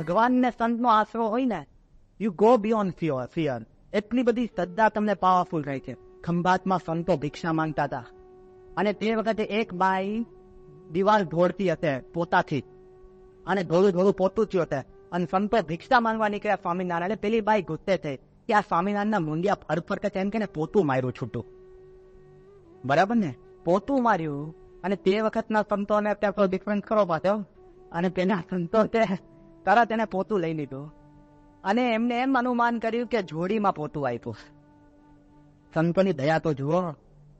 ભગવાનને સંતનો આશરો હોય ને you go beyond fear fear એટલી બધી શ્રદ્ધા તમને પાવરફુલ રહી છે. ખંભાતમાં સંતો ભિક્ષા માંગતા હતા. અને તે વખતે એક બાઈ દિવાલ ઢોળતી હશે, પોતાથી. અને ધોળું ધોળું પોતું થયું હશે. અને સંતો ભિક્ષા માંગવા નીકળ્યા સ્વામિનારાયણ. પેલી બાઈ ગુસ્સે થઈ. કે આ સ્વામિનારાયણના મૂંડિયા ફર ફરકે તેમ કે પોતું માર્યું છૂટું. બરાબર ને? પોતું માર્યું. અને તે વખતના સંતોને ત્યાં કોઈ ડિફરન્સ કરો પાછો? અને પેલા સંતો તે તરત એને પોતું લઈ લીધું. અને એમને એમ અનુમાન કર્યું કે જોડીમાં પોતું આપ્યું સંતોની દયા તો જુઓ,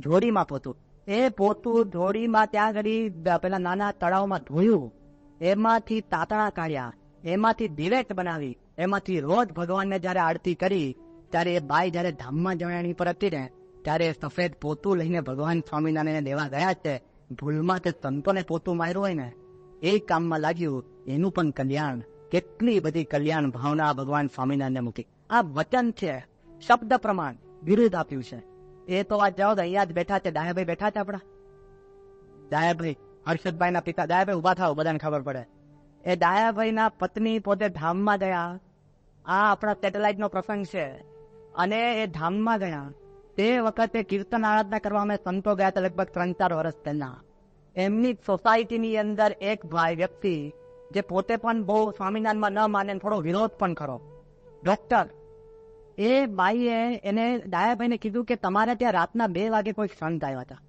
જોડીમાં પોતું. એ પોતું જોડીમાં ત્યાં ઘડી પેલા નાના તળાવમાં ધોયું. એમાંથી તાતણા કાઢ્યા. એમાંથી દિવેટ બનાવી. એમાંથી રોજ ભગવાનને જયારે આરતી કરી, ત્યારે એ બાઈ જયારે ધામમાં જવાની પર હતી ને ત્યારે સફેદ પોતું લઈને ભગવાન સ્વામિનારાયણ દેવા ગયા છે. ભૂલમાં તે સંતોને પોતું માર્યું હોય ને એ કામમાં લાગ્યું, એનું પણ કલ્યાણ. કેટલી બધી કલ્યાણ ભાવના ભગવાન સ્વામિનારાયણને મૂકી. આ વચન છે, શબ્દ પ્રમાણ વિરુદ્ધ આપ્યું છે. એ તો આ જાઓ અહીંયા જ બેઠા છે, દાયાભાઈ બેઠા છે આપણા. દાયાભાઈ હર્ષદભાઈ ના પિતા, દાયાભાઈ ઊભા થાવ બધાને ખબર પડે. એ ડાયાભાઈ ના પત્ની પોતે ધામમાં ગયા. આ આપણા સેટેલાઇટ નો પ્રસંગ છે. અને એ ધામમાં ગયા. તે વખતે કીર્તન આરાધના કરવા અમે સંતો ગયા હતા લગભગ ત્રણ ચાર વર્ષ પહેલા. એમની સોસાયટીની અંદર એક ભાઈ વ્યક્તિ, જે પોતે પણ બહુ સ્વામિનારાયણમાં ન માને થોડો વિરોધ પણ ખરો ડોક્ટર, એ બાઈએ એને ડાયાભાઈને કીધું કે તમારે ત્યાં રાતના બે વાગે કોઈ સંત આવ્યા હતા.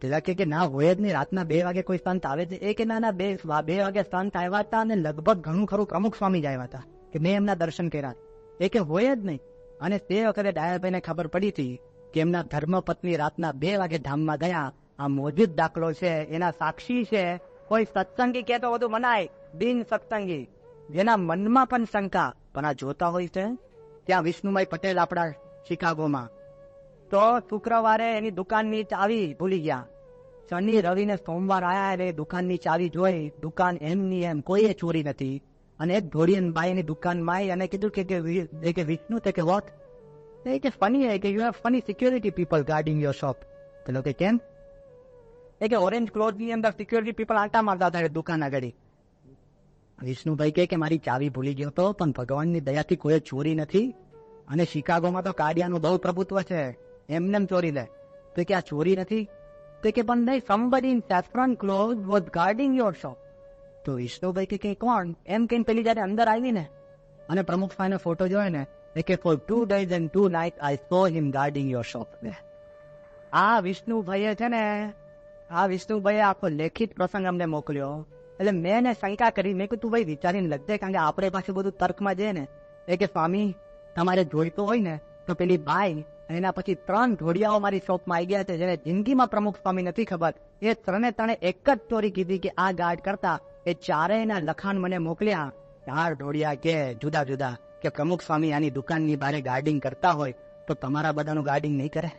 પેલા કે ના, હોય જ નહીં, રાતના બે વાગે કોઈ સંત આવે છે. એ કે ના ના, બે બે વાગે સંત આવ્યા હતા અને લગભગ ઘણું ખરું પ્રમુખ સ્વામી જ આવ્યા હતા, કે મેં એમના દર્શન કર્યા. એ કે હોય જ નહીં. અને તે વખતે ડાયાભાઈને ખબર પડી હતી કે એમના ધર્મપત્ની રાતના બે વાગે ધામમાં ગયા આ મોજૂદ દાખલો છે, એના સાક્ષી છે. કોઈ સત્સંગી કે બધું મનાય. બિન સત્સંગી. જેના મનમાં પણ શંકા, પણ આ જોતા હોય છે. ત્યાં વિષ્ણુભાઈ પટેલ આપણા શિકાગોમાં. તો શુક્રવારે એની દુકાનની ચાવી ભૂલી ગયા. શનિ, રવિ ને સોમવાર આયા એટલે દુકાનની ચાવી જોઈ. દુકાન એમની એમ કોઈએ ચોરી નથી. અને એક ધોળિયન બાઈની દુકાનમાં આવી અને કીધું કે કે વિષ્ણુ, તે કે વોટ એ કે ફની કે you have funny security people guarding your shop પેલો કે કેમ? એ કે ઓરેન્જ ક્લોથની અંદર સિક્યોરિટી પીપલ આટા મારતા હતા દુકાન આગળ વિષ્ણુભાઈ કહે કે મારી ચાવી ભૂલી ગયો હતો પણ ભગવાનની દયાથી કોઈ ચોરી નથી અને શિકાગોમાં તો કાડિયાનું બહુ પ્રભુત્વ છે। એમને ચોરી લે। તો કે આ ચોરી નથી? તો કે, પણ નહીં somebody in saffron clothes was guarding your shop. તો વિષ્ણુભાઈ કે કોણ? એમ કહીને પેલી જયારે અંદર આવી ને અને પ્રમુખ ભાઈનો ફોટો જોયો ને, એ કે for two days and two night I saw him guarding your shop આ વિષ્ણુભાઈએ છે ને આ વિષ્ણુભાઈએ આખો લેખિત પ્રસંગ અમને મોકલ્યો. એટલે મેં એને શંકા કરી, મેં કીધું ભાઈ વિચારીને લખજે કારણ કે આપણે પાસે બધું તર્કમાં જઈએ ને. એ કે સ્વામી, તમારે જોઈતો હોય ને, તો પેલી બાઈ એના પછી ત્રણ ઢોળિયાઓ મારી શોપમાં આવી ગયા છે, જેને જિંદગીમાં પ્રમુખ સ્વામી નથી ખબર. એ ત્રણે ત્રણે એક જ ચોરી કીધી કે આ ગાર્ડ કરતા. એ ચારેયના લખાણ મને મોકલ્યા. ચાર ઢોળિયા કે જુદા જુદા કે પ્રમુખ સ્વામી આની દુકાનની બારે ગાર્ડિંગ કરતા હોય, તો તમારા બધાનું ગાર્ડિંગ નહીં કરે?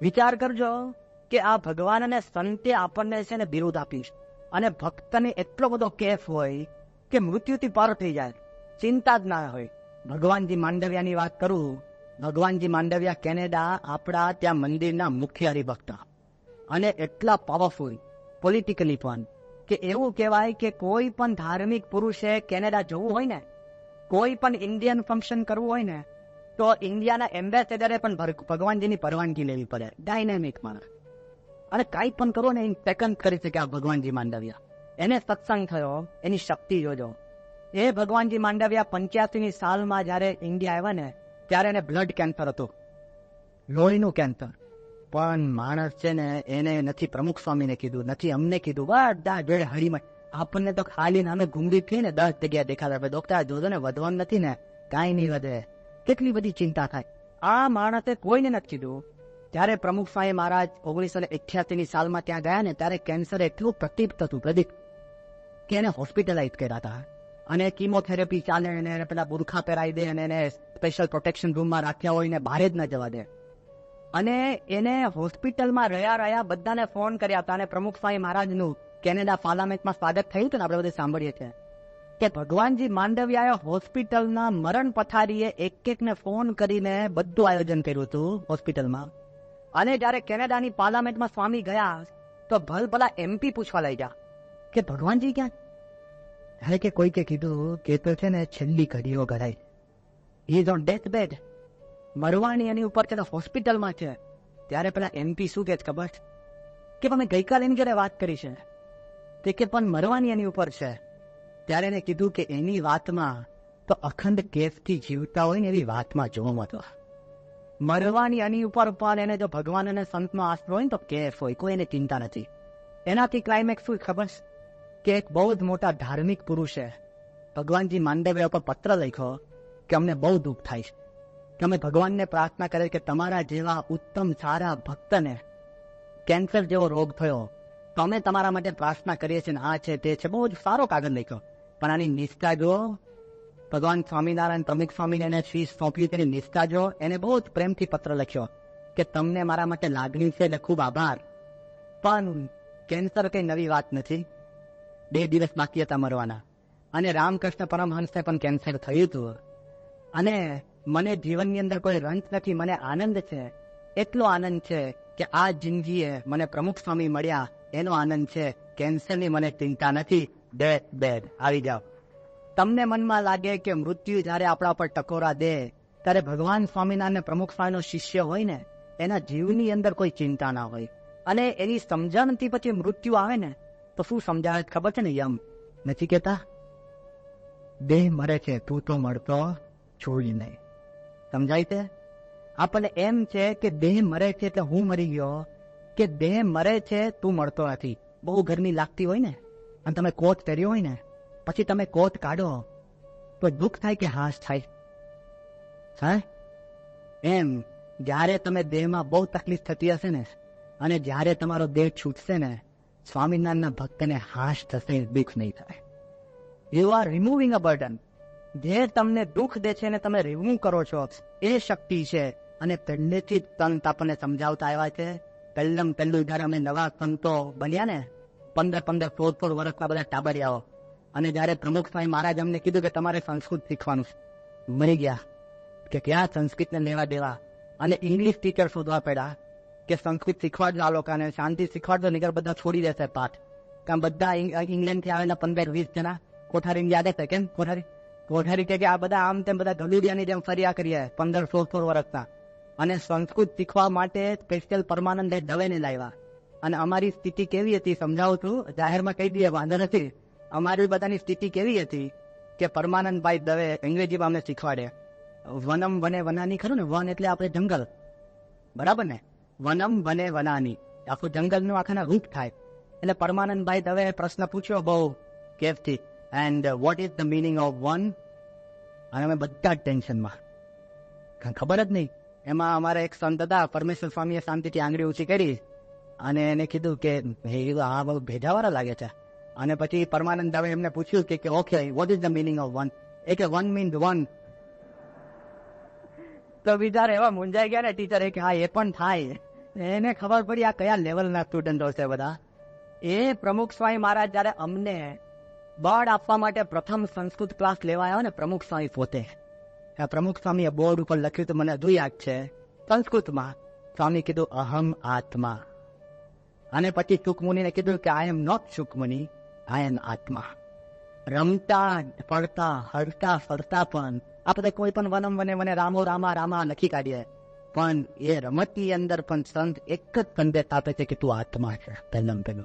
વિચાર કરજો. કે આ ભગવાન અને સંતે આપણને છે ને બિરુદ આપ્યું છે. અને ભક્તને એટલો બધો કેફ હોય કે મૃત્યુથી પાર થઈ જાય. ચિંતા જ ના હોય. ભગવાનજી માંડવિયાની વાત કરું, ભગવાનજી માંડવિયા કેનેડા, આપણા ત્યાં મંદિરના મુખ્ય હરિભક્ત અને એટલા પાવરફુલ પોલિટિકલી પણ, કે એવું કહેવાય કે કોઈ પણ ધાર્મિક પુરુષે કેનેડા જવું હોય ને, કોઈ પણ ઇન્ડિયન ફંક્શન કરવું હોય ને, તો ઇન્ડિયાના એમ્બેસેડરે પણ ભગવાનજીની પરવાનગી લેવી પડે. ડાયનેમિક માણસ. અને કાંઈ પણ કરો ને સેકન્ડ કરી શકે આ ભગવાનજી માંડવિયા. એને સત્સંગ થયો, એની શક્તિ જોજો. એ ભગવાનજી માંડવિયા પંચ્યાસી ની સાલમાં જયારે ઇન્ડિયા આવ્યા ને, ત્યારે એને બ્લડ કેન્સર હતું. લોહીનું કેન્સર પણ માણસ છે ને, એને નથી પ્રમુખ સ્વામીને કીધું, નથી અમને કીધું. બધા જોડે હળીમાં. આપણને તો ખાલી નામે ઘૂંગળી થઈ ને દસ જગ્યા દેખાતા ડોક્ટર જોજો ને, વધવાનું નથી ને, કાંઈ નહીં વધે. કેટલી બધી ચિંતા થાય. આ માણસે કોઈને નથી કીધું. ત્યારે પ્રમુખ સ્વામી મહારાજ ઓગણીસો ને અઠ્યાસી સાલમાં ત્યાં ગયા ને ત્યારે કેન્સર એટલું પ્રતિપ્ત હતું, પ્રદીપ, કે એને હોસ્પિટલાઇઝ કર્યા હતા. અને કીમોથેરાપી ચાલે અને પેલા બુરખા પહેરાવી દે અને એને સ્પેશિયલ પ્રોટેક્શન રૂમમાં રાખ્યા હોય ને બહાર જ ન જવા દે. અને એને હોસ્પિટલમાં રહ્યા રહ્યા બધાને ફોન કર્યા હતા અને પ્રમુખ સ્વામી મહારાજનું કેનેડા પાર્લામેન્ટમાં સ્વાગત થયું હતું ને આપણે બધું સાંભળીએ છીએ. કે ભગવાનજી માંડવિયાએ હોસ્પિટલના મરણ પથારીએ એક એકને ફોન કરીને બધું આયોજન કર્યું હતું હોસ્પિટલમાં અને જ્યારે કેનેડાની પાર્લામેન્ટમાં સ્વામી ગયા, તો ભલ ભલા એમપી પૂછવા લઈ ગયા કે ભગવાનજી ક્યાં? હે કે કોઈકે કીધું કે તો છે ને છેલ્લી ઘડીઓ ઘડાય ઇઝ ઓન ડેથ બેડ મરવાની એની ઉપર છે હોસ્પિટલમાં છે. ત્યારે પેલા એમપી શું કે ખબર? કે અમે ગઈકાલે એની જોડે વાત કરી છે. તે કે પણ મરવાની એની ઉપર છે. ત્યારે એને કીધું કે એની વાતમાં તો અખંડ કેફથી જીવતા હોય ને એવી વાતમાં જોવા હતો. મરવાની એની ઉપર ઉપર એને જો ભગવાન અને સંતનો આશરો હોય ને તો કેફ હોય, કોઈ એને ચિંતા નથી. એનાથી ક્લાઇમેક્સ શું ખબર કે એક બહુ જ મોટા ધાર્મિક પુરુષે ભગવાનજી માંડવ્ય ઉપર પત્ર લખ્યો કે અમને બહુ દુઃખ થાય છે. કે અમે ભગવાનને પ્રાર્થના કરે કે તમારા જેવા ઉત્તમ સારા ભક્તને કેન્સર જેવો રોગ થયો, તો અમે તમારા માટે પ્રાર્થના કરીએ છીએ આ છે તે છે. બહુ જ સારો કાગળ લખ્યો. પણ આની નિષ્ઠા જો ભગવાન સ્વામિનારાયણ પ્રમિક સ્વામીને શ્રી સોંપ્યું તેની નિષ્ઠા જો એને બહુ જ પ્રેમથી પત્ર લખ્યો કે તમને મારા માટે લાગણી છે એટલે ખૂબ આભાર. પણ કેન્સર કઈ નવી વાત નથી. બે દિવસ બાકી હતા મરવાના. અને રામકૃષ્ણ પરમહંસને પણ કેન્સર થયું હતું. અને મને જીવનની અંદર કોઈ રંજ નથી, મને આનંદ છે. એટલો આનંદ છે કે આ જિંદગીએ મને પ્રમુખ સ્વામી મળ્યા, એનો આનંદ છે. કેન્સરની મને ચિંતા નથી. ડેથ બેડ આવી જાઓ. તમને મનમાં લાગે કે મૃત્યુ જ્યારે આપણા પર ટકોરા દે, ત્યારે ભગવાન સ્વામિનારાયણ પ્રમુખ સ્વામીનો શિષ્ય હોય ને, એના જીવની અંદર કોઈ ચિંતા ના હોય. અને એની સમજણથી પછી મૃત્યુ આવે ને, તો શું સમજાવે ખબર છે ને, યમ? નથી કેતા દેહ મરે છે, તું તો મળતો છોડી નહીં સમજાય છે? આપણને એમ છે કે દેહ મરે છે એટલે હું મરી ગયો, કે દેહ મરે છે તું મળતો નથી. બહુ ગરમી લાગતી હોય ને, અને તમે કોટ પહેર્યો હોય ને પછી તમે કોટ કાઢો, તો દુઃખ થાય કે હાશ થાય. એમ, જ્યારે તમે દેહમાં બહુ તકલીફ થતી હશે ને, અને જ્યારે તમારો દેહ છૂટશે ને, સ્વામિનારાયણના ભક્તને હાશ થશે, દુઃખ નહીં થાય. You are removing a burden જે તમને દુઃખ દે છે ને તમે રિમૂવ કરો છો, એ શક્તિ છે. અને પહેલેથી જ સંત આપણને સમજાવતા આવ્યા છે. પહેલમ પહેલું જયારે અમે નવા સંતો બન્યા ને, પંદર પંદર સોળ સોળ વર્ષના બધા ટાબરિયાઓ. અને જયારે પ્રમુખ સ્વામી મહારાજ અમને કીધું કે તમારે સંસ્કૃત શીખવાનું છે, મરી ગયા કે ક્યાં સંસ્કૃતને લેવા દેવા? અને ઇંગ્લિશ ટીચર શોધવા પડ્યા કે સંસ્કૃત શીખવાડજો આ લોકોને, શાંતિ શીખવાડજો નીકળ બધા છોડી દેશે પાઠ. કારણ બધા ઇંગ્લેન્ડથી આવેલા પંદર વીસ જણા કોઠારી યાદ હશે કેમ કોઠારી? કોઠારી કે આ બધા આમ તેમ બધા ગલુડિયાની જેમ ફર્યા કરીએ પંદર, સોળ સોળ વર્ષના. અને સંસ્કૃત શીખવા માટે સ્પેશિયલ પરમાનંદ દવેને લાવ્યા. અને અમારી સ્થિતિ કેવી હતી સમજાવું છું? જાહેરમાં કહી દઈએ, વાંધો નથી. અમારી બધાની સ્થિતિ કેવી હતી કે પરમાનંદભાઈ દવે અંગ્રેજીમાં અમને શીખવાડે. વનમ વને વનાની ખરું ને? વન એટલે આપણે જંગલ. બરાબર ને? વનમ વને વનાની. આખું જંગલનું આખાના રૂપ થાય. એટલે પરમાનંદભાઈ દવે પ્રશ્ન પૂછ્યો બહુ કેફથી and what is the meaning of one અને અમે બધા જ ટેન્શનમાં. ખબર જ નહીં. એમાં અમારા એક સંત હતા, પરમેશ્વર સ્વામીએ શાંતિથી આંગળી ઊંચી કરી અને એને કીધું કે, હે, આ બહુ ભેજાવાળા લાગે છે. અને પછી પરમાનંદ દવે એમને પૂછ્યું કે okay what is the meaning of one A one means one તો બિચારા એવા મુંજાઈ ગયા ને ટીચર કે, હા, એ પણ થાય. એને ખબર પડી આ કયા લેવલના સ્ટુડન્ટો છે બધા. એ પ્રમુખ સ્વામી મહારાજ જયારે અમને બળ આપવા માટે પ્રથમ સંસ્કૃત ક્લાસ લેવા આવ્યો ને, પ્રમુખ સ્વામી પોતે. પ્રમુખ સ્વામીએ બોર્ડ ઉપર લખ્યું તો મને હજુ યાદ છે, સંસ્કૃતમાં સ્વામી કીધું, અહમ આત્મા. અને પછી સુખમુનિને કીધું કે આઈ એમ નોટ સુખમુનિ એમ આત્મા. રમતા પડતા હરતા, ફરતા પણ આપણે કોઈ પણ વનમ વને વને રામો, રામા રામા લખી કાઢીએ. પણ એ રમતની અંદર પણ સંત એક જ સંદેશ આપે છે કે તું આત્મા છે પહેલમ પહેલો.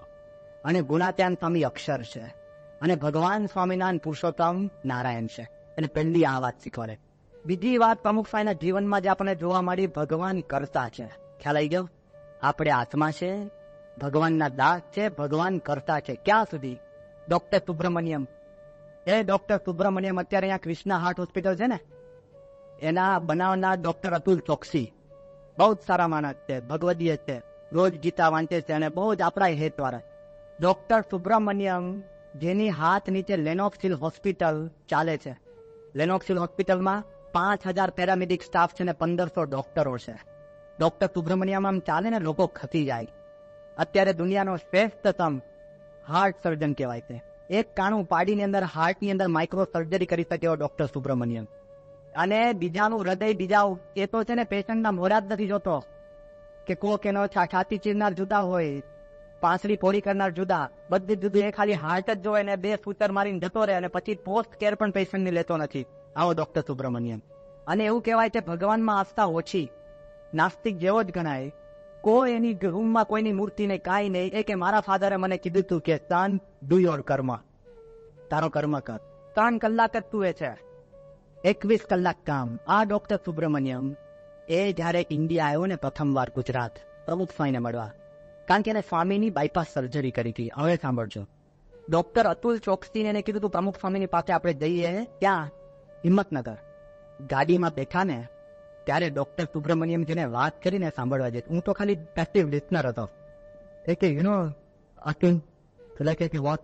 અને ગુણાત્યાન સ્વામી અક્ષર છે. અને ભગવાન સ્વામિનારાયણ પુરુષોત્તમ નારાયણ છે. અને પહેલી આ વાત શીખવાડે. બીજી વાત પ્રમુખ સ્વામીના જીવનમાં જે આપણને જોવા મળી, ભગવાન કરતા છે. ખ્યાલ આવી ગયો? આપણે આત્મા છે, ભગવાનના દાસ છે, ભગવાન કરતા છે. ક્યાં સુધી? ડોક્ટર સુબ્રમણ્યમ. એ ડોક્ટર સુબ્રમણ્યમ અત્યારે અહીંયા ક્રિષ્ના હાર્ટ હોસ્પિટલ છે ને? એના બનાવનાર ડોક્ટર અતુલ ચોકસી. બહુ જ સારા માણસ છે, ભગવદીય છે. રોજ ગીતા વાંચે છે અને બહુ જ આપણા હેતવાળા. ડોક્ટર સુબ્રમણ્યમ જેની હાથ નીચે લેનોક્સિલ હોસ્પિટલ ચાલે છે. લેનોક્સિલ હોસ્પિટલમાં પાંચ હજાર પેરામેડિક સ્ટાફ છે ને પંદરસો ડોક્ટરો છે. ડોક્ટર સુબ્રમણ્યમ આમ ચાલે ને લોકો ખસી જાય. અત્યારે દુનિયાનો શ્રેષ્ઠતમ હાર્ટ સર્જન કહેવાય છે. એક કાણું પાડીની અંદર હાર્ટની અંદર માઇક્રો સર્જરી કરી શકે એવો ડોક્ટર સુબ્રમણ્યમ. અને બીજાનું હૃદય બીજા એ તો છે ને પેશન્ટના મોરા જ નથી જોતો. કે કોક એનો છાતી ચીરનાર જુદા હોય, પાંસળી પોળી કરનાર જુદા, બધી જુદી એ ખાલી હાર્ટ જ જોવે ને બે સૂતર મારીને જતો રહે અને પછી પોસ્ટ કેર પણ પેશન્ટની લેતો નથી. આવો ડોક્ટર સુબ્રમણ્યમ. અને એવું કહેવાય છે ભગવાનમાં આસ્થા ઓછી. નાસ્તિક જેવો જ ગણાય. કોઈ એની રૂમમાં કોઈની મૂર્તિ ને કાંઈ નહીં. એ કે મારા ફાધરે મને કીધું તું કે, તાન ડુ યોર કર્મ તારો કર્મ કર. ત્રણ કલાક જ તું એ છે. એકવીસ કલાક કામ. આ ડોક્ટર સુબ્રમણ્યમ, એ જ્યારે ઇન્ડિયા આવ્યો ને પ્રથમવાર ગુજરાત પ્રમુખ સ્વામીને મળવા. કારણ કે એને સ્વામીની બાયપાસ સર્જરી કરી હતી. હવે સાંભળજો. ડોક્ટર અતુલ ચોકસીને એને કીધું તું, પ્રમુખ સ્વામીની પાસે આપણે જઈએ. ક્યાં? હિંમતનગર. ગાડીમાં બેઠા ને ત્યારે ડોક્ટર સુબ્રમણ્યમ જેને વાત કરીને સાંભળવા જઈશ. હું તો ખાલી પેસિવ લિસનર હતો. એ કે યુ નો અતુલ પેલા કે વોટ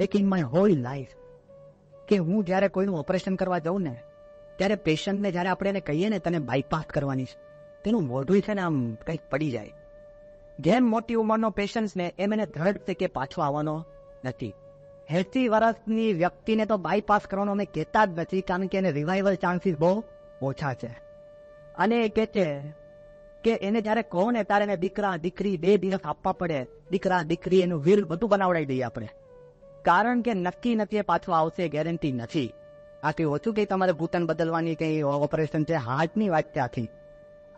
એક ઇન માય હોલ લાઈફ કે હું જ્યારે કોઈનું ઓપરેશન કરવા જાઉં ને, ત્યારે પેશન્ટને જ્યારે આપણે એને કહીએ ને, તને બાયપાસ કરવાની છે, તેનું મોઢું છે ને આમ કંઈક પડી જાય. જેમ મોટી ઉંમરનો પેશન્ટને એમ એને દ્રઢ છે કે પાછો આવવાનો નથી. એસી વર્ષની વ્યક્તિને તો બાયપાસ કરવાનો અમે કહેતા જ નથી, કારણ કે એને રિવાઇવલ ચાન્સીસ બહુ ઓછા છે. અને એ છે કે એને જયારે કહો ને ત્યારે દીકરા, દીકરી, બે દિવસ આપવા પડે. દીકરા, દીકરી એનું વીર બધું બનાવડાવી દઈએ આપણે. કારણ કે નક્કી નથી પાછું આવશે ગેરંટી નથી. આથી ઓછું કંઈ તમારે ભૂતન બદલવાની કંઈ ઓપરેશન છે? હાર્ટની વાત છે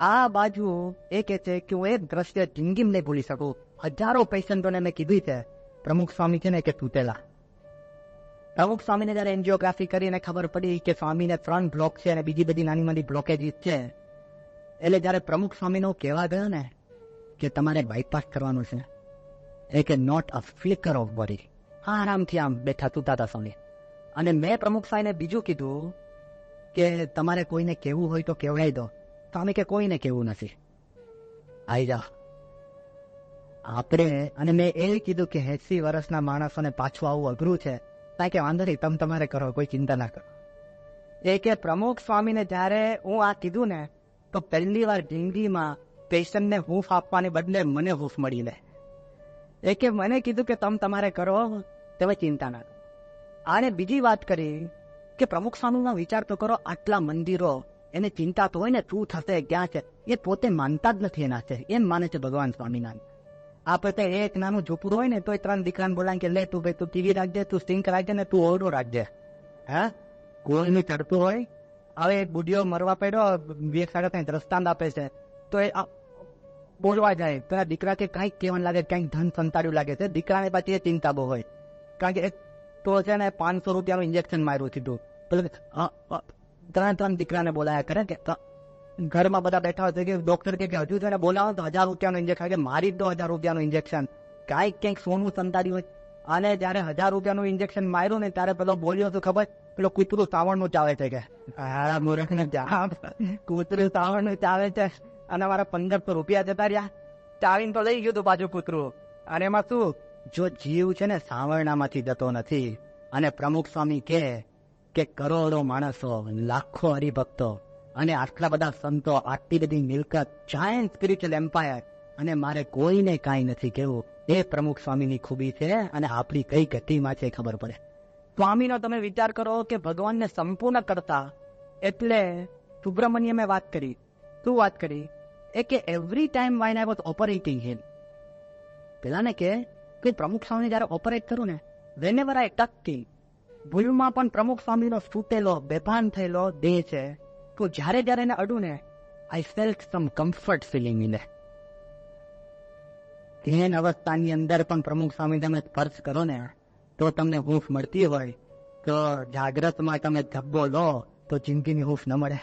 આ બાજુ એ કે છે કે હું એક દ્રશ્ય જિંદગીમાં નહીં ભૂલી શકું. હજારો પેશન્ટોને મેં કીધું છે. પ્રમુખ સ્વામી છે ને કે તૂટેલા. પ્રમુખ સ્વામીને જયારે એન્જિયોગ્રાફી કરીને ખબર પડી કે સ્વામીને ત્રણ બ્લોક છે અને બીજી બધી નાની મોટી બ્લોકેજીસ છે. એટલે જયારે પ્રમુખ સ્વામીનો કહેવા ગયો ને કે તમારે બાયપાસ કરવાનું છે, એ કે not a flicker of body આરામથી આમ બેઠા તૂતા હતા સ્વામી. અને મેં પ્રમુખ સાહેબને બીજું કીધું કે તમારે કોઈને કહેવું હોય તો કહેવડાવી દો. સ્વામી કે કોઈને કહેવું નથી. આઈ જાઓ આપણે, અને મેં એ કીધું કે એસી વર્ષના માણસોને પાછું આવવું અઘરું છે કારણ કે વાંધો નહીં, તમે તમારે કરો, કોઈ ચિંતા ના કરો. એ કે પ્રમુખ સ્વામીને જ્યારે હું આ કીધું ને તો પહેલી વાર જિંદગીમાં પેશન્ટને હૂફ આપવાને બદલે મને હૂફ મળી લે. એ કે મને કીધું કે તમે તમારે કરો તમે ચિંતા ના આને બીજી વાત કરી કે પ્રમુખ સ્વામીમાં વિચાર તો કરો, આટલા મંદિરો, એને ચિંતા તો હોય ને, શું થશે, ક્યાં છે, એ પોતે માનતા જ નથી એના છે, એમ માને છે ભગવાન સ્વામિનારાયણ. આ પોતે એક નાનું ઝૂંપડું હોય ને તો ત્રણ દીકરાને બોલાય કે, લે તું ભાઈ, તું ટીવી રાખજે, તું સ્ટિંક રાખજે ને તું ઓરડો રાખજે. હે? કોઈનું ચડતું હોય હવે એક બુઢીઓ મરવા પડ્યો બે સાડા કંઈ દ્રષ્ટાંત આપે છે. તો એ બોલવા જાય. પેલા દીકરા કે કાંઈક કહેવાનું લાગે, કાંઈક ધન સંતાડ્યું લાગે છે. દીકરાને પાછી એ ચિંતા બહુ હોય. કારણ કે તો છે ને પાંચસો રૂપિયાનું ઇન્જેક્શન માર્યું સીધું. પેલું ત્રણ ત્રણ દીકરાને બોલાયા કરે કે ઘરમાં બધા બેઠા હોય કે ડોક્ટર કે હજુ તેને બોલાવો તો હજાર રૂપિયાનું ઇન્જેક્શન કે, મારી દો હજાર રૂપિયાનું ઇન્જેક્શન કાંઈક ક્યાંક સોનું સંતાડ્યું હોય. અને જ્યારે હજાર રૂપિયાનું ઇન્જેક્શન માર્યું ને ત્યારે પેલો બોલ્યો તો ખબર? પેલો કૂતરું સાવણનું ચાવે છે કે? મૂર્ખ ને કૂતરું સાવણનું ચાવે છે. અને મારા પંદરસો રૂપિયા જતા રહ્યા. ચાવીને તો લઈ ગયું તું પાછું કૂતરું. અને એમાં શું? જો જીવ છે ને સાવરણામાંથી જતો નથી અને પ્રમુખ સ્વામી કહે કે કરોડો માણસો લાખો હરિભક્તો અને આટલા બધા સંતો આટલી બધી મિલકત જાયન્ટ સ્પિરિચ્યુઅલ એમ્પાયર અને મારે કોઈને કાંઈ નથી કહેવું. એ પ્રમુખ સ્વામીની ખૂબી છે અને આપણી કઈ ગતિમાં છે ખબર પડે. સ્વામીનો તમે વિચાર કરો કે ભગવાનને સંપૂર્ણ કરતા, એટલે સુબ્રમણ્યમે વાત કરી. શું વાત કરી? એ કે every time while I was operating him પેલાને કે પ્રમુખ સ્વામી જ્યારે ઓપરેટ કરું ને વેન એવર આઈ ટકથી ભૂલમાં પણ પ્રમુખ સ્વામીનો તૂટેલો બેભાન થયેલો દેહ છે, તો જ્યારે જ્યારે એને અડું ને I felt some comfort feeling in ધ્યાન અવસ્થાની અંદર પણ પ્રમુખ સ્વામી તમે સ્પર્શ કરો ને તો તમને હૂંફ મળતી હોય, તો જાગ્રતમાં તમે ધબ્બો લો, તો જિંદગીની હૂંફ ન મળે.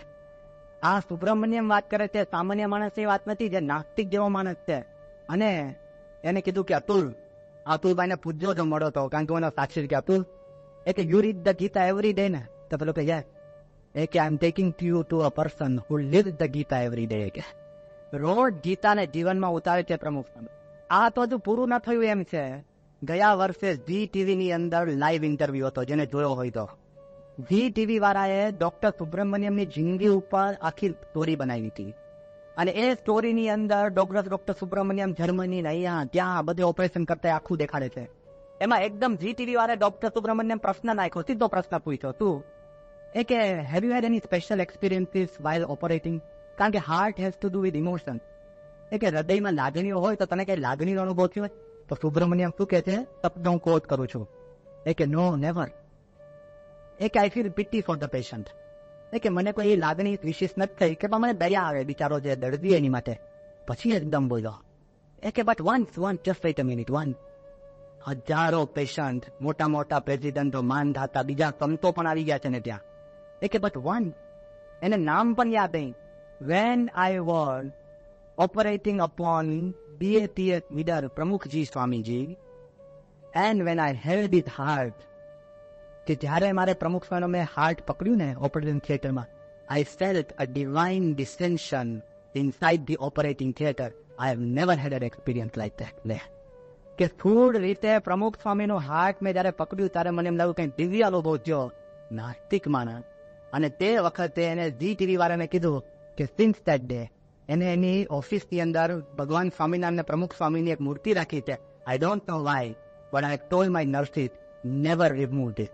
આ સુબ્રમણ્યમ વાત કરે છે, સામાન્ય માણસ એ વાત નથી, જે નાસ્તિક જેવો માણસ છે. અને એને કીધું કે અતુલ, અતુલભાઈને પૂજ્યો જો મળો તો, કારણ કે હું સાક્ષી કે અતુલ. એ કે you read the Gita every day ને? તો પેલો કે યસ એ કે I am taking you to a person who lead the Gita every day કે, રોજ ગીતાને જીવનમાં ઉતારે છે પ્રમુખ આ તો હજુ પૂરું ન થયું એમ છે. ગયા વર્ષે ઝી ટીવીની અંદર લાઈવ ઇન્ટરવ્યુ હતો, જેને જોયો હોય તો. ઝી ટીવી વાળાએ ડોક્ટર સુબ્રમણ્યમની જિંદગી ઉપર આખી સ્ટોરી બનાવી હતી. અને એ સ્ટોરીની અંદર ડોક્ટર ડોક્ટર સુબ્રમણ્યમ જર્મની અહીંયા ત્યાં બધે ઓપરેશન કરતા આખું દેખાડે છે. એમાં એકદમ ઝી ટીવી વાળા ડોક્ટર સુબ્રમણ્યમ પ્રશ્ન નાખ્યો, સીધો પ્રશ્ન પૂછ્યો, તું, એ કે have you had any special experiences while operating કારણ કે heart has to do with emotion એ કે, હૃદયમાં લાગણીઓ હોય તો તને કઈ લાગણીનો અનુભવ થયો? હોય તો સુબ્રમણ્યમ શું કહે છે? શબ્દ હું કોટ કરું છું. એ કે નો નેવર એ કે I feel pity for the patient એ કે, મને કોઈ લાગણી વિશેષ નથી થઈ કે મને દયા આવે બિચારો જે દર્દી એની માટે. પછી એકદમ બોલ્યો. એ કે but once one just wait a minute one હજારો પેશન્ટ મોટા મોટા પ્રેસિડન્ટો માનધાતા, બીજા સંતો પણ આવી ગયા છે ને ત્યાં. એ કે બટ વન એને નામ પણ યાદ નહીં. When I was operating upon BAPS leader Pramukhji Swamiji and when I held it heart કે જ્યારે મારે પ્રમુખ સ્વામીનો મેં હાર્ટ પકડ્યું ને ઓપરેટિંગ થિયેટરમાં I felt a divine distention inside the operating theatre I have never had an experience like that લે. કે સ્થૂળ રીતે પ્રમુખ સ્વામીનું હાર્ટ મેં જ્યારે પકડ્યું, ત્યારે મને એમ લાગ્યું કંઈ દિવ્ય અનુભવ થયો. નાસ્તિક માણસ. અને તે વખતે એને જી ટીવી વાળાને કીધું કે સિન્સ દેટ ડે એને એની ઓફિસની અંદર ભગવાન સ્વામિનારાયણ પ્રમુખ સ્વામીની એક મૂર્તિ રાખી છે. I don't know why but I told my nurses never remove this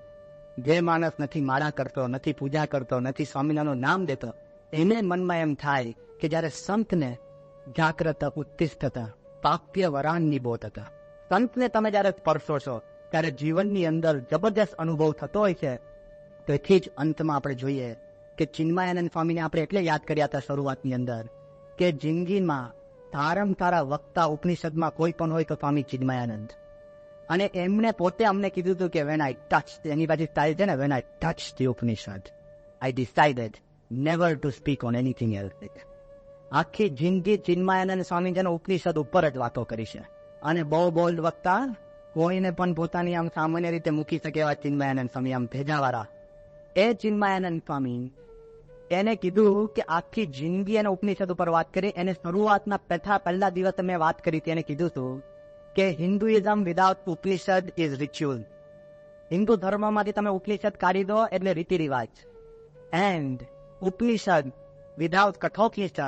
જે માણસ નથી માળા કરતો, નથી પૂજા કરતો, નથી સ્વામિનારાયણનું નામ દેતો, એને મનમાં એમ થાય કે જ્યારે સંતને જાગ્રત ઉત્તિષ્ઠતા પાપ્ય વરાનની બોધ હતા. સંતને તમે જ્યારે સ્પર્શો છો, ત્યારે જીવનની અંદર જબરદસ્ત અનુભવ થતો હોય છે. તેથી જ અંતમાં આપણે જોઈએ કે ચિન્મયાનંદ સ્વામીને આપણે એટલે યાદ કર્યા હતા શરૂઆતની અંદર. કે જિંદગીમાં ધારમ તારા વક્તા ઉપનિષદમાં કોઈ પણ હોય તો સ્વામી ચિન્મયાનંદ અને એમને પોતે અમને કીધું હતું કે વેન આઈ ટચ એની બાજુ સ્ટાઇલ છે ને when I touch the Upanishad I decided never to speak on anything else આખી જિંદગી ચિન્મયાનંદ સ્વામી જેનો ઉપનિષદ ઉપર જ વાતો કરી છે. અને બહુ બોલ્ડ વક્તા, કોઈને પણ પોતાની આમ સામાન્ય રીતે મૂકી શકે એવા ચિન્મયાનંદ સ્વામી, આમ ભેજાવાળા. એ ચિન્મયાનંદ સ્વામી એને કીધું કે આખી જિંદગી એને ઉપનિષદ ઉપર વાત કરી, એને શરૂઆતના પહેલા પહેલા દિવસે મેં વાત કરી એને કીધું હતું કે Hinduism without Upanishad is ritual Hindu ધર્મમાંથી તમે ઉપનિષદ કાઢી દો એટલે રીતિ રિવાજ. And Upanishad without Kathopanishad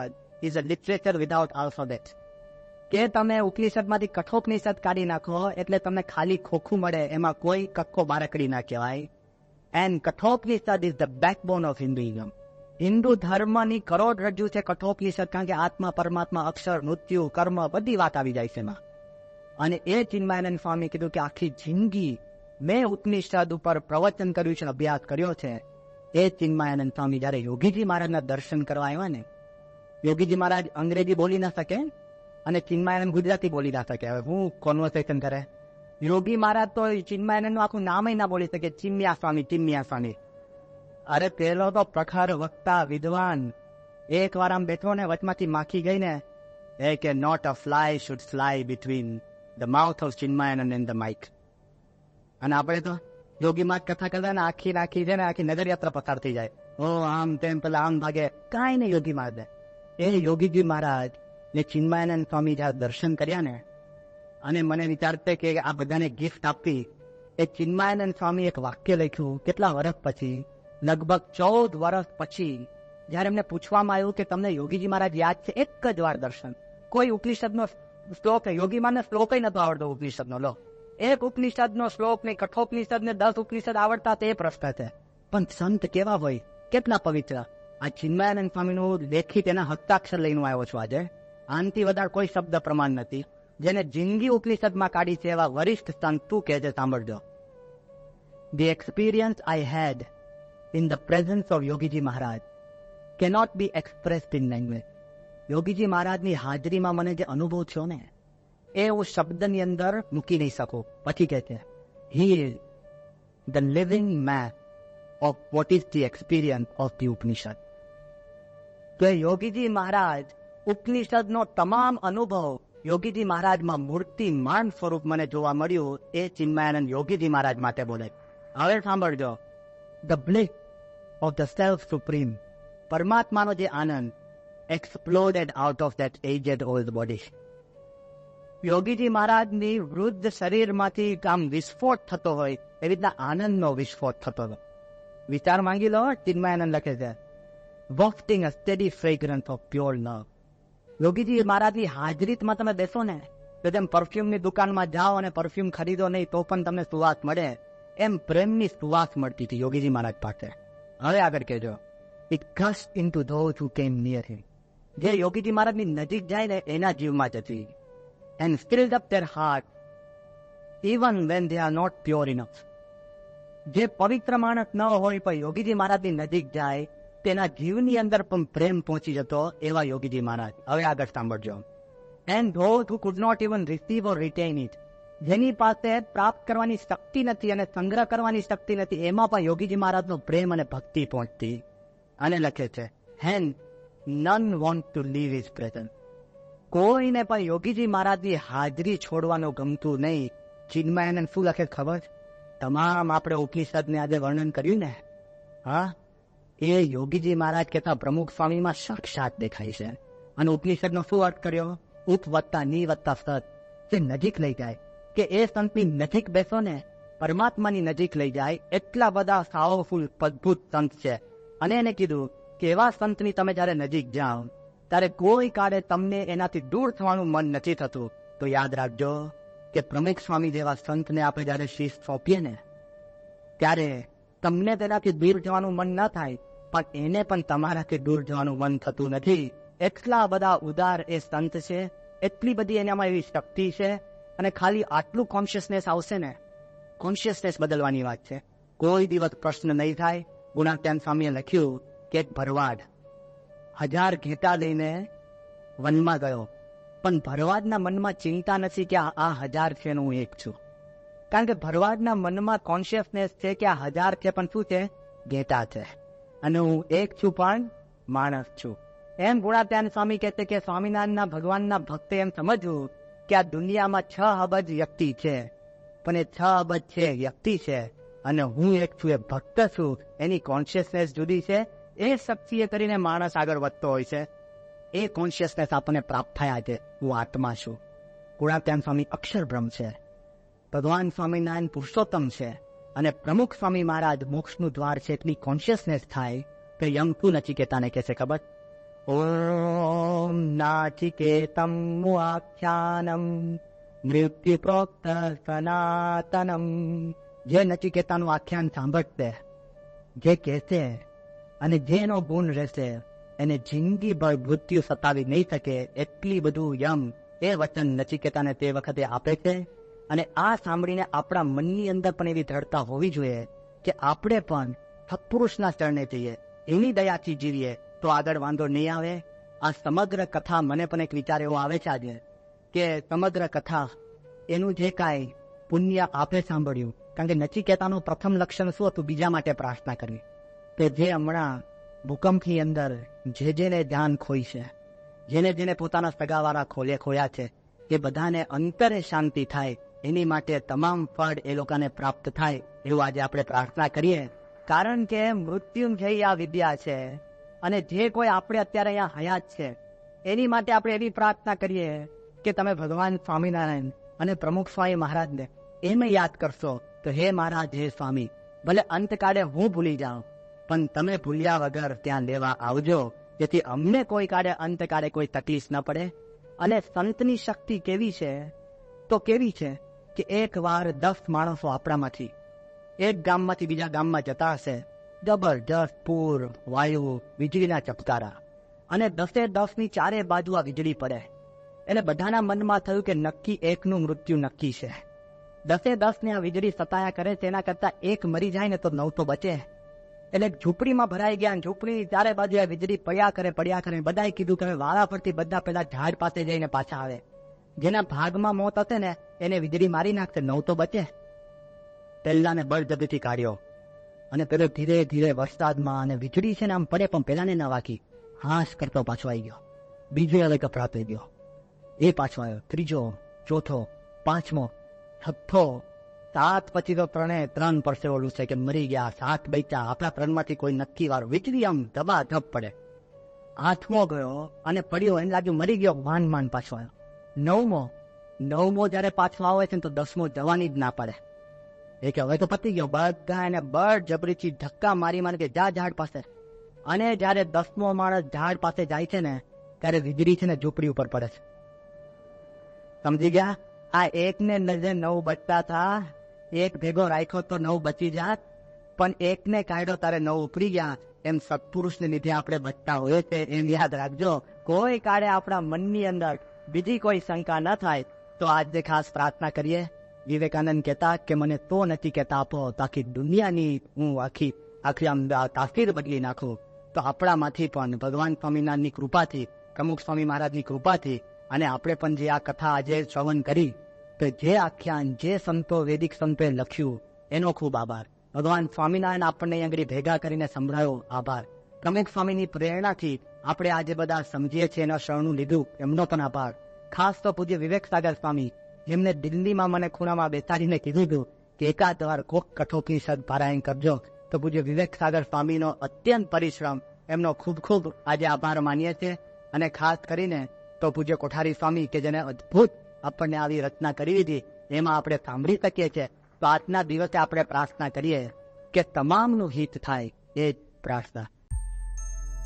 is a literature without alphabet કે તમે ઉપનિષદમાંથી કઠોપનિષદ કાઢી નાખો એટલે તમને ખાલી ખોખું મળે, એમાં કોઈ કક્કો બારકડી ના કહેવાય. And Kathopanishad is the backbone of Hinduism Hindu ધર્મની કરોડરજ્જુ છે કઠોપનિષદ કારણ કે આત્મા, પરમાત્મા, અક્ષર, મૃત્યુ, કર્મ બધી વાત આવી જાય છે એમાં. અને એ ચિન્મયાનંદ સ્વામી કીધું કે આખી જિંદગી મેં ઉપનિષદ ઉપર પ્રવચન કર્યું છે, અભ્યાસ કર્યો છે. એ ચિન્મયાનંદ સ્વામી જયારે યોગીજી મહારાજના દર્શન કરવા આવ્યા ને, યોગીજી મહારાજ અંગ્રેજી બોલી ના શકે અને ચિન્મયાનંદ ગુજરાતી બોલી ના શકે. હવે હું કોન્વર્સેશન કરે? યોગી મહારાજ તો ચિન્મયાનંદનું આખું નામ ના બોલી શકે. ચિમ્યા સ્વામી ચિમ્યા સ્વામી. અરે પેલો તો પ્રખર વક્તા વિદ્વાન. એક વાર આમ બેઠો ને વચમાંથી માખી ગઈ ને એ કે not a fly should fly between the mouth of Chinmayananda and the mic અને આપણે તો યોગી માં કથા કરતા ને આખી નાખી છે ને આખી નગરયાત્રા પસાર થઈ જાય. ઓ, આમ તેમ પેલા આમ ભાગે. કાંઈ નહીં યોગી મહારાજ એ યોગીજી મહારાજ ને ચિન્માયન સ્વામી જ્યાં દર્શન કર્યા ને, અને મને વિચારતે કે આ બધાને ગિફ્ટ આપી એ ચિન્માયન સ્વામી એક વાક્ય લખ્યું, કેટલા વર્ષ પછી લગભગ ચૌદ વર્ષ પછી જયારે એમને પૂછવામાં આવ્યું કે તમને યોગીજી મહારાજ યાદ છે, એક જ વાર દર્શન. કોઈ ઉપનિષદનો શ્લોક યોગી માને શ્લોક નતો આવડતો ઉપનિષદનો. લો. એક ઉપનિષદનો શ્લોક ને કઠોપનિષદ ને દસ ઉપનિષદ આવડતા તે પ્રશ્ન છે. પણ સંત કેવા હોય? કેટલા પવિત્ર? આ ચિન્મયાનંદ સ્વામીનું લેખિત એના હસ્તાક્ષર લઈને આવ્યો છું આજે. આનથી વધારે કોઈ શબ્દ પ્રમાણ નથી. જેને જિંદગી ઉપનિષદમાં કાઢી છે એવા વરિષ્ઠ સંત તું કે સાંભળજો. The experience I had in the presence of Yogiji Maharaj cannot be expressed in language Yogiji મહારાજની હાજરીમાં મને જે અનુભવ થયો ને એ હું શબ્દની અંદર મૂકી નહીં શકું પછી કહે છે he is the living map of what is the experience of the Upanishad તો એ યોગીજી મહારાજ ઉપનિષદનો તમામ અનુભવ યોગીજી મહારાજમાં મૂર્તિ માન સ્વરૂપ મને જોવા મળ્યું એ ચિન્મયાનંદ યોગીજી મહારાજ માટે બોલે હવે સાંભળજો the bliss of the self supreme પરમાત્માનો જે આનંદ exploded out of that aged old. Yogiji મહારાજની વૃદ્ધ શરીરમાંથી કામ વિસ્ફોટ થતો હોય એવી રીતના આનંદનો વિસ્ફોટ થતો હતો વિચાર માંગી લો ચિન્મયાનંદ લખે છે wafting a steady fragrance of pure love Yogiji મહારાજની હાજરીમાં તમે બેસો ને તો જેમ પરફ્યુમની દુકાનમાં જાઓ અને પરફ્યુમ ખરીદો નહીં તો પણ તમને સુવાસ મળે એમ પ્રેમની સુવાસ મળતી હતી યોગીજી મહારાજ પાસે હવે આગળ કહેજો. It gushed into those who came near હિમ જે યોગીજી મહારાજની નજીક જાય ને એના જીવમાં જતી and filled up their heart even when they are not pure enough જે પવિત્ર માણસ ન હોય પણ યોગીજી મહારાજની નજીક જાય, તેના જીવની અંદર પણ પ્રેમ પહોંચી જતો એવા યોગીજી મહારાજ. હવે આગળ સાંભળજો. And those who could not even receive or retain it જેની પાસે પ્રાપ્ત કરવાની શક્તિ નથી અને સંગ્રહ કરવાની શક્તિ નથી, એમાં પણ યોગીજી મહારાજનો પ્રેમ અને ભક્તિ પહોંચતી. અને લખે છે when none want to leave his presence કોઈને પણ યોગીજી મહારાજની હાજરી છોડવાનું ગમતું નહીં. ચિન્મયાનંદ શું લખે ખબર? તમામ આપણે ઉપનિષદને આજે વર્ણન કર્યું ને. હા? એ યોગીજી મહારાજ કહેતા પ્રમુખ સ્વામીમાં સાક્ષાત દેખાય છે. અને ઉપનિષદનો શું અર્થ કર્યો? ઉપ વત્તા ની વત્તા સત. જે નજીક લઈ જાય. કે એ સંતની નજીક બેસો ને, પરમાત્માની નજીક લઈ જાય, એટલા બધા સાવફુલ અદભુત સંત છે. અને એને કીધું કે એવા સંતની તમે જ્યારે નજીક જાઓ, ત્યારે કોઈ કાળે તમને એનાથી દૂર થવાનું મન નથી થતું. તો યાદ રાખજો કે પ્રમુખ સ્વામી જેવા સંતને આપણે જ્યારે શીશ સોંપીએ ને, ત્યારે તમને તેનાથી દૂર જવાનું મન ન થાય, પણ એને પણ તમારાથી દૂર જવાનું મન થતું નથી. એટલા બધા ઉદાર એ સંત છે, એટલી બધી એનામાં એવી શક્તિ છે અને ખાલી આટલું કોન્શિયસનેસ આવશે ને કોન્શિયસનેસ બદલવાની વાત છે. કોઈ દિવસ પ્રશ્ન નહીં થાય. ગુણાત્યાન સ્વામીએ લખ્યું કે ભરવાડ. હજાર ઘેટા લઈને વનમાં ગયો. પણ ભરવાડના મનમાં ચિંતા નથી કે આ હજાર છે હું એક છું. કારણ કે ભરવાડના મનમાં કોન્શિયસનેસ છે કે આ હજાર છે, પણ શું છે? ઘેટા છે. અને હું એક છું, પણ માણસ છું. એમ ગુણાત્યાન સ્વામી કહે છે કે સ્વામિનારાયણના ભગવાનના ભક્તે એમ સમજવું કે આ દુનિયામાં છ અબજ વ્યક્તિ છે. પણ એ છ અબજ છે, વ્યક્તિ છે. અને હું એક છું, એ ભક્ત છું. એની કોન્શિયસનેસ જુદી છે. એ શક્તિએ કરીને માણસ આગળ વધતો હોય છે. એ કોન્શિયસનેસ આપણને પ્રાપ્ત થયા છે. હું આત્મા છું. ગુણાત્યાન સ્વામી અક્ષર બ્રહ્મ છે. ભગવાન સ્વામિનારાયણ પુરુષોત્તમ છે. અને પ્રમુખ સ્વામી મહારાજ મોક્ષનું દ્વાર છે. એટલી કોન્શિયસનેસ થાય. કે યમ તું નચિકેતાને કહેશે ખબર? ઓમ નાચિકેતમ આખ્યાનમ મૃત્યુપ્રોક્ત સનાતનમ જે નચિકેતાનું આખ્યાન સાંભળશે, જે કહેશે અને જેનો ગુણ રહેશે, એને જિંદગીભર મૃત્યુ સતાવી નહીં શકે, એટલી બધું યમ એ વચન નચિકેતાને તે વખતે આપે છે. અને આ સાંભળીને આપણા મનની અંદર પણ એવી દ્રઢતા હોવી જોઈએ કે આપણે પણ સત્પુરુષના ચરણે જઈએ, એની દયાથી જીવીએ તો આગળ વાંધો નહીં આવે. આ સમગ્ર કથા મને પણ એક વિચાર એવો આવે છે આજે, કે સમગ્ર કથા એનું જે કાંઈ પુણ્ય આપે સાંભળ્યું, કારણ કે નચિકેતાનું પ્રથમ લક્ષણ શું હતું? બીજા માટે પ્રાર્થના કરવી. કે જે હમણાં ભૂકંપની અંદર જે જેને ધ્યાન ખોઈ છે, જેને જેને પોતાના સગાવાળા ખોલે ખોયા છે, એ બધાને અંતરે શાંતિ થાય, એની માટે તમામ ફળ એ લોકોને પ્રાપ્ત થાય, એવું આજે આપણે પ્રાર્થના કરીએ. કારણ કે મૃત્યુંજય આ વિદ્યા છે. અને જે કોઈ આપણે અત્યારે અહીંયા હયાત છે, એની માટે આપણે એવી પ્રાર્થના કરીએ કે તમે ભગવાન સ્વામિનારાયણ અને પ્રમુખ સ્વામી મહારાજને એમ યાદ કરશો તો હે મહારાજ, હે સ્વામી, ભલે અંતકાળે હું ભૂલી જાઉં, પણ તમે ભૂલ્યા વગર ત્યાં લેવા આવજો, જેથી અમને કોઈ કાળે અંતકાળે કોઈ તકલીફ ન પડે. અને સંતની શક્તિ કેવી છે? તો કેવી છે કે એક વાર દસ માણસો આપણામાંથી, એક ગામમાંથી બીજા ગામમાં જતા હશે જબરજસ્ત પૂર, વાયુ, વીજળીના ચપકારા અને દસે દસની ચારે બાજુ આ વીજળી પડે. એટલે બધાના મનમાં થયું કે નક્કી એકનું મૃત્યુ નક્કી છે. દસે દસ ને આ વીજળી સતાયા કરે તેના કરતા એક મરી જાય ને તો નવ તો બચે. એટલે ઝૂંપડીમાં ભરાઈ ગયા ઝૂંપડી ચારે બાજુ આ વીજળી પડ્યા કરે પડ્યા કરે બધાએ કીધું કે વાળા પરથી બધા પેલા ઝાડ પાસે જઈને પાછા આવે. જેના ભાગમાં મોત હશે ને, એને વીજળી મારી નાખશે નવ તો બચે. પહેલાને બળજબરીથી કાઢ્યો. અને પેલો ધીરે ધીરે વરસાદમાં અને વીજળી છે ને આમ પડે પણ પેલાને ના વાગી. હાશ કરતો પાછો આવી ગયો. બીજો અલગ થઈ ગયો. એ પાછો આવ્યો. ત્રીજો, ચોથો, પાંચમો, છઠ્ઠો, સાત પછી તો ત્રણે ત્રણ પરસે ઓલું છે કે મરી ગયા, સાત બૈચા આપણા ત્રણમાંથી કોઈ નક્કી વાર વીજળી આમ ધબા ધબ પડે. આઠમો ગયો અને પડ્યો. એને લાગ્યું મરી ગયો. માન માન પાછો આવ્યો. નવમો. નવમો જયારે પાછો આવે છે ને તો દસમો જવાની જ ના પડે. એ કે, હવે તો પતી ગયો. બધા બળ જબરીથી ધક્કા મારી મારી કે, જા ઝાડ પાસે. અને જયારે દસમો માણસ ઝાડ પાસે જાય છે ને, ત્યારે વીજળી છે ને ઝૂંપડી ઉપર પડે છે. સમજી ગયા? આ એકને નજરે નવ બચતા હતા એક ભેગો રાખ્યો તો નવ બચી જાત. પણ એકને કાઢ્યો તારે નવ ઉપરી ગયા. એમ સત્પુરુષને લીધે આપણે બચતા હોઈએ છે એમ યાદ રાખજો. કોઈ કાળે આપણા મનની અંદર બીજી કોઈ શંકા ન થાય, તો આજે ખાસ પ્રાર્થના કરીએ. વિવેકાનંદ કહેતા કે મને તો નથી કહેતા આપો તાકી દુનિયાની હું આખી આખી આમ તાસીર બદલી નાખું તો આપણામાંથી પણ ભગવાન સ્વામિનારાયણની કૃપાથી પ્રમુખ સ્વામી મહારાજની કૃપાથી અને આપણે પણ જે આ કથા આજે શ્રવણ કરી, તો જે આખ્યાન, જે સંતો, વૈદિક સંતોએ લખ્યું, એનો ખૂબ આભાર. ભગવાન સ્વામિનારાયણ આપણને આગળ ભેગા કરીને સંભળાયો આભાર. પ્રમુખ સ્વામીની પ્રેરણાથી આપણે આજે બધા સમજીએ છીએ એના શરણું લીધું, એમનો પણ આભાર. ખાસ તો પૂજ્ય વિવેક સાગર સ્વામી જેમને દિલ્હીમાં મને ખૂણામાં બેસાડીને કીધું હતું કે એકાદ વાર કોક કઠોપનિષદ પારાયણ કરજો. તો પૂજ્ય વિવેક સાગર સ્વામીનો અત્યંત પરિશ્રમ. એમનો ખૂબ ખૂબ આજે આભાર માનીએ છીએ. અને ખાસ કરીને તો પૂજ્ય કોઠારી સ્વામી કે જેને અદ્ભુત આપણને આવી રચના કરી દીધી, એમાં આપણે સાંભળી શકીએ છીએ. તો આજના દિવસે આપણે પ્રાર્થના કરીએ કે તમામનું હિત થાય. એ જ પ્રાર્થના.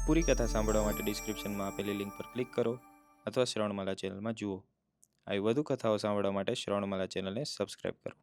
પૂરી કથા સાંભળવા માટે ડિસ્ક્રિપ્શનમાં આપેલી લિંક પર ક્લિક કરો અથવા શ્રવણમાલા ચેનલમાં જુઓ. આવી વધુ કથાઓ સાંભળવા માટે શ્રવણમાલા ચેનલને સબસ્ક્રાઈબ કરો.